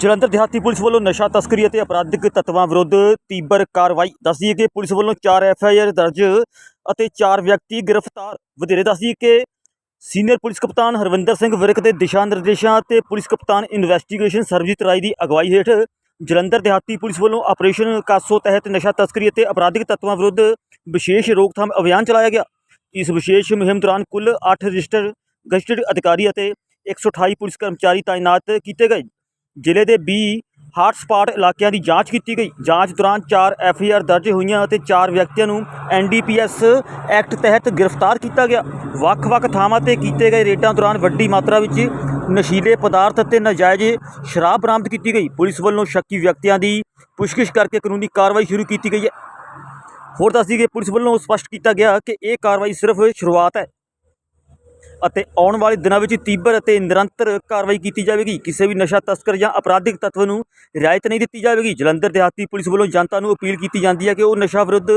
ਜਲੰਧਰ ਦਿਹਾਤੀ ਪੁਲਿਸ ਵੱਲੋਂ ਨਸ਼ਾ ਤਸਕਰੀ ਅਤੇ ਅਪਰਾਧਿਕ ਤੱਤਵਾਂ ਵਿਰੁੱਧ ਤੀਬਰ ਕਾਰਵਾਈ। ਦੱਸਦੀ ਹੈ ਕਿ ਪੁਲਿਸ ਵੱਲੋਂ 4 ਐਫ ਆਈ ਆਰ ਦਰਜ ਅਤੇ 4 ਵਿਅਕਤੀ ਗ੍ਰਿਫਤਾਰ। ਵਧੇਰੇ ਦੱਸਦੀ ਹੈ ਕਿ ਸੀਨੀਅਰ ਪੁਲਿਸ ਕਪਤਾਨ ਹਰਵਿੰਦਰ ਸਿੰਘ ਵਿਰਕ ਦੇ ਦਿਸ਼ਾ ਨਿਰਦੇਸ਼ਾਂ ਅਤੇ ਪੁਲਿਸ ਕਪਤਾਨ ਇਨਵੈਸਟੀਗੇਸ਼ਨ ਸਰਬਜੀਤ ਰਾਏ ਦੀ ਅਗਵਾਈ ਹੇਠ ਜਲੰਧਰ ਦਿਹਾਤੀ ਪੁਲਿਸ ਵੱਲੋਂ ਆਪਰੇਸ਼ਨ ਕਾਸੋ ਤਹਿਤ ਨਸ਼ਾ ਤਸਕਰੀ ਅਤੇ ਅਪਰਾਧਿਕ ਤੱਤਵਾਂ ਵਿਰੁੱਧ ਵਿਸ਼ੇਸ਼ ਰੋਕਥਾਮ ਅਭਿਆਨ ਚਲਾਇਆ ਗਿਆ। ਇਸ ਵਿਸ਼ੇਸ਼ ਮੁਹਿੰਮ ਦੌਰਾਨ ਕੁੱਲ 8 ਰਜਿਸਟਰ ਗਜ਼ਟਡ ਅਧਿਕਾਰੀ ਅਤੇ 128 ਪੁਲਿਸ ਕਰਮਚਾਰੀ ਤਾਇਨਾਤ ਕੀਤੇ ਗਏ। ਜ਼ਿਲ੍ਹੇ ਦੇ 20 ਹਾਟ ਇਲਾਕਿਆਂ ਦੀ ਜਾਂਚ ਕੀਤੀ ਗਈ। ਜਾਂਚ ਦੌਰਾਨ 4 ਐਫ ਆਈ ਆਰ ਦਰਜ ਹੋਈਆਂ ਅਤੇ 4 ਵਿਅਕਤੀਆਂ ਨੂੰ N D P S act ਤਹਿਤ ਗ੍ਰਿਫਤਾਰ ਕੀਤਾ ਗਿਆ। ਵੱਖ-ਵੱਖ ਥਾਵਾਂ ਤੇ ਕੀਤੇ ਗਏ ਰੇਡਾਂ ਦੌਰਾਨ ਵੱਡੀ ਮਾਤਰਾ ਵਿੱਚ ਨਸ਼ੀਲੇ ਪਦਾਰਥ ਅਤੇ ਨਾਜਾਇਜ਼ ਸ਼ਰਾਬ ਬਰਾਮਦ ਕੀਤੀ ਗਈ। ਪੁਲਿਸ ਵੱਲੋਂ ਸ਼ੱਕੀ ਵਿਅਕਤੀਆਂ ਦੀ ਪੁੱਛਗਿੱਛ ਕਰਕੇ ਕਾਨੂੰਨੀ ਕਾਰਵਾਈ ਸ਼ੁਰੂ ਕੀਤੀ ਗਈ ਹੈ। ਹੋਰ ਦੱਸ ਦਈਏ ਪੁਲਿਸ ਵੱਲੋਂ ਸਪਸ਼ਟ ਕੀਤਾ ਗਿਆ ਕਿ ਇਹ ਕਾਰਵਾਈ ਸਿਰਫ ਸ਼ੁਰੂਆਤ ਹੈ। ਅਤੇ ਆਉਣ ਵਾਲੇ ਦਿਨਾਂ ਵਿੱਚ ਤੀਬਰ ਅਤੇ ਨਿਰੰਤਰ ਕਾਰਵਾਈ ਕੀਤੀ ਜਾਵੇਗੀ। ਕਿਸੇ ਵੀ ਨਸ਼ਾ, ਤਸਕਰ ਜਾਂ ਅਪਰਾਧਿਕ ਤੱਤਵ ਨੂੰ ਰਿਆਇਤ ਨਹੀਂ ਦਿੱਤੀ ਜਾਵੇਗੀ। ਜਲੰਧਰ ਦਿਹਾਤੀ ਪੁਲਿਸ ਵੱਲੋਂ ਜਨਤਾ ਨੂੰ ਅਪੀਲ ਕੀਤੀ ਜਾਂਦੀ ਹੈ ਕਿ ਉਹ ਨਸ਼ਾ ਵਿਰੁੱਧ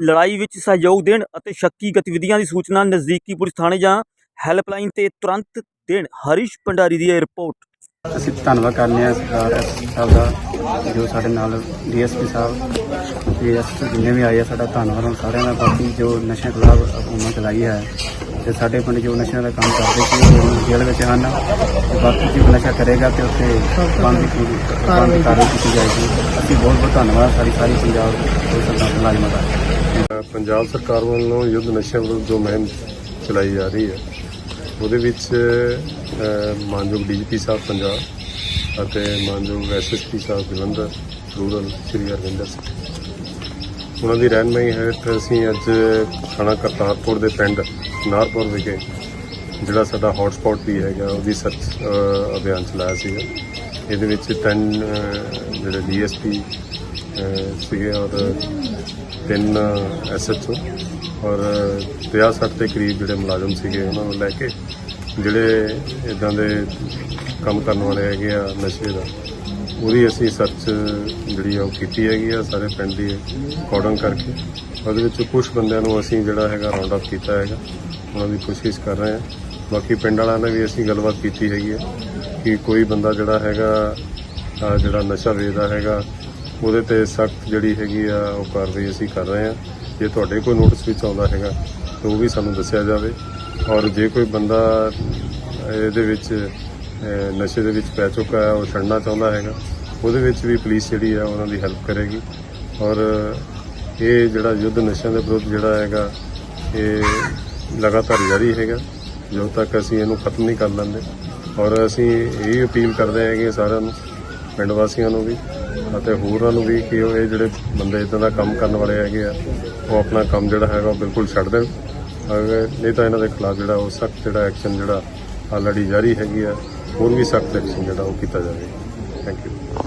ਲੜਾਈ ਵਿੱਚ ਸਹਿਯੋਗ ਦੇਣ ਅਤੇ ਸ਼ੱਕੀ ਗਤੀਵਿਧੀਆਂ ਦੀ ਸੂਚਨਾ ਨਜ਼ਦੀਕੀ ਪੁਲਿਸ ਥਾਣੇ ਜਾਂ ਹੈਲਪਲਾਈਨ ਤੇ ਤੁਰੰਤ ਦੇਣ। ਹਰੀਸ਼ ਭੰਡਾਰੀ ਦੀ ਇਹ ਰਿਪੋਰਟ। ਅਸੀਂ ਧੰਨਵਾਦ ਕਰਨੇ ਆ ਸਰਦਾਰ ਸਾਹਿਬ ਦਾ, ਜੋ ਸਾਡੇ ਨਾਲ ਡੀਐਸਪੀ ਸਾਹਿਬ ਡੀਐਸ ਜਿੰਨੇ ਵੀ ਆਏ ਆ, ਸਾਡਾ ਧੰਨਵਾਦ ਉਹਨਾਂ ਸਾਰਿਆਂ ਦਾ, ਬਾਕੀ ਜੋ ਨਸ਼ੇ ਖਿਲਾਫ ਹਕੂਮਤ ਚਲਾਈ ਹੈ ਤੇ ਸਾਡੇ ਪਿੰਡ ਜੋ ਨਸ਼ਿਆਂ ਦਾ ਕੰਮ ਕਰਦੇ ਸੀ ਉਹ ਹੁਣ ਜੇਲ੍ਹ ਵਿੱਚ ਹਨ ਤੇ ਬਾਕੀ ਜੋ ਨਸ਼ਾ ਕਰੇਗਾ ਤੇ ਉੱਥੇ ਬੰਦ ਕੀ ਬੰਦ ਕਾਰਵਾਈ ਕੀਤੀ ਜਾਏਗੀ। ਅਸੀਂ ਬਹੁਤ ਬਹੁਤ ਧੰਨਵਾਦ ਸਾਡੀ ਸਾਰੀ ਪੰਜਾਬ ਦੇ ਸਰਕਾਰ ਮੁਲਾਜ਼ਮਾਂ ਦਾ। ਪੰਜਾਬ ਸਰਕਾਰ ਵੱਲੋਂ ਯੁੱਧ ਨਸ਼ਿਆਂ ਵਿਰੁੱਧ ਜੋ ਮੁਹਿੰਮ ਚਲਾਈ ਜਾ ਰਹੀ ਹੈ ਉਹਦੇ ਵਿੱਚ ਮਾਨਯੋਗ ਡੀਜੀਪੀ ਸਾਹਿਬ ਪੰਜਾਬ ਅਤੇ ਮਾਨਯੋਗ ਐਸਐਸਪੀ ਸਾਹਿਬ ਜਲੰਧਰ ਰੂਰਲ ਸ੍ਰੀ ਅਰਵਿੰਦਰ ਸਿੰਘ। ਉਹਨਾਂ ਦੀ ਰਹਿਨਮਾਈ ਹੇਠ ਅਸੀਂ ਅੱਜ ਥਾਣਾ ਕਰਤਾਰਪੁਰ ਦੇ ਪਿੰਡ ਨਾਰਪੁਰ ਵਿਖੇ ਜਿਹੜਾ ਸਾਡਾ ਹੌਟਸਪੌਟ ਵੀ ਹੈਗਾ ਉਹਦੀ ਸਰਚ ਅਭਿਆਨ ਚਲਾਇਆ ਸੀਗਾ। ਇਹਦੇ ਵਿੱਚ ਤਿੰਨ ਅਹ, ਜਿਹੜੇ ਡੀਐਸਪੀ ਸੀਗੇ ਔਰ ਤਿੰਨ ਐਸਐਚਓ ਔਰ 50 60 ਦੇ ਕਰੀਬ ਜਿਹੜੇ ਮੁਲਾਜ਼ਮ ਸੀਗੇ ਉਹਨਾਂ ਨੂੰ ਲੈ ਕੇ ਜਿਹੜੇ ਇਦਾਂ ਦੇ ਕੰਮ ਕਰਨ ਵਾਲੇ ਹੈਗੇ ਆ ਨਸ਼ੇ ਦਾ। ਉਹਦੀ ਅਸੀਂ ਸਰਚ ਜਿਹੜੀ ਆ ਉਹ ਕੀਤੀ ਹੈਗੀ ਆ, ਸਾਰੇ ਪਿੰਡ ਦੀ ਕੋਡਿੰਗ ਕਰਕੇ। ਉਹਦੇ ਵਿੱਚ ਕੁਝ ਬੰਦਿਆਂ ਨੂੰ ਅਸੀਂ ਜਿਹੜਾ ਹੈਗਾ ਰਾਉਂਡ ਅਪ ਕੀਤਾ ਹੈਗਾ, ਉਹਨਾਂ ਦੀ ਕੋਸ਼ਿਸ਼ ਕਰ ਰਹੇ ਹਾਂ ਬਾਕੀ ਪਿੰਡ ਵਾਲਿਆਂ ਨਾਲ ਵੀ ਅਸੀਂ ਗੱਲਬਾਤ ਕੀਤੀ ਹੈਗੀ ਆ ਕਿ ਕੋਈ ਬੰਦਾ ਜਿਹੜਾ ਹੈਗਾ ਜਿਹੜਾ ਨਸ਼ਾ ਵੇਚਦਾ ਹੈਗਾ, ਉਹਦੇ ਤੇ ਸਖਤ ਜਿਹੜੀ ਹੈਗੀ ਆ, ਉਹ ਕਾਰਵਾਈ ਅਸੀਂ ਕਰ ਰਹੇ ਹਾਂ ਜੇ ਤੁਹਾਡੇ ਕੋਈ ਨੋਟਿਸ ਵਿੱਚ ਆਉਂਦਾ ਹੈਗਾ, ਤਾਂ ਉਹ ਵੀ ਸਾਨੂੰ ਦੱਸਿਆ ਜਾਵੇ। ਔਰ ਜੇ ਕੋਈ ਬੰਦਾ ਇਹਦੇ ਵਿੱਚ ਨਸ਼ੇ ਦੇ ਵਿੱਚ ਪੈ ਚੁੱਕਾ ਹੈ, ਉਹ ਛੱਡਣਾ ਚਾਹੁੰਦਾ ਹੈਗਾ ਉਹਦੇ ਵਿੱਚ ਵੀ ਪੁਲਿਸ ਜਿਹੜੀ ਆ ਉਹਨਾਂ ਦੀ ਹੈਲਪ ਕਰੇਗੀ। ਔਰ ਇਹ ਜਿਹੜਾ ਯੁੱਧ ਨਸ਼ਿਆਂ ਦੇ ਵਿਰੁੱਧ ਜਿਹੜਾ ਹੈਗਾ, ਇਹ ਲਗਾਤਾਰ ਜਾਰੀ ਹੈਗਾ। ਜਦੋਂ ਤੱਕ ਅਸੀਂ ਇਹਨੂੰ ਖਤਮ ਨਹੀਂ ਕਰ ਲੈਂਦੇ। ਔਰ ਅਸੀਂ ਇਹ ਅਪੀਲ ਕਰਦੇ ਹੈਗੇ ਸਾਰਿਆਂ ਨੂੰ, ਪਿੰਡ ਵਾਸੀਆਂ ਨੂੰ ਵੀ ਅਤੇ ਹੋਰਾਂ ਨੂੰ ਵੀ ਕਿ ਉਹ ਇਹ ਜਿਹੜੇ ਬੰਦੇ ਇਦਾਂ ਦਾ ਕੰਮ ਕਰਨ ਵਾਲੇ ਹੈਗੇ ਆ, ਉਹ ਆਪਣਾ ਕੰਮ ਜਿਹੜਾ ਹੈਗਾ ਉਹ ਬਿਲਕੁਲ ਛੱਡ ਦੇਣ। ਅਗਰ ਨਹੀਂ ਤਾਂ ਇਹਨਾਂ ਦੇ ਖਿਲਾਫ ਜਿਹੜਾ ਉਹ ਸਖਤ ਜਿਹੜਾ ਐਕਸ਼ਨ ਜਿਹੜਾ ਆਲਰੇਡੀ ਜਾਰੀ ਹੈਗੀ ਆ, ਹੋਰ ਵੀ ਸਖਤ ਐਕਸ਼ਨ ਜਿਹੜਾ ਉਹ ਕੀਤਾ ਜਾਵੇ। Thank you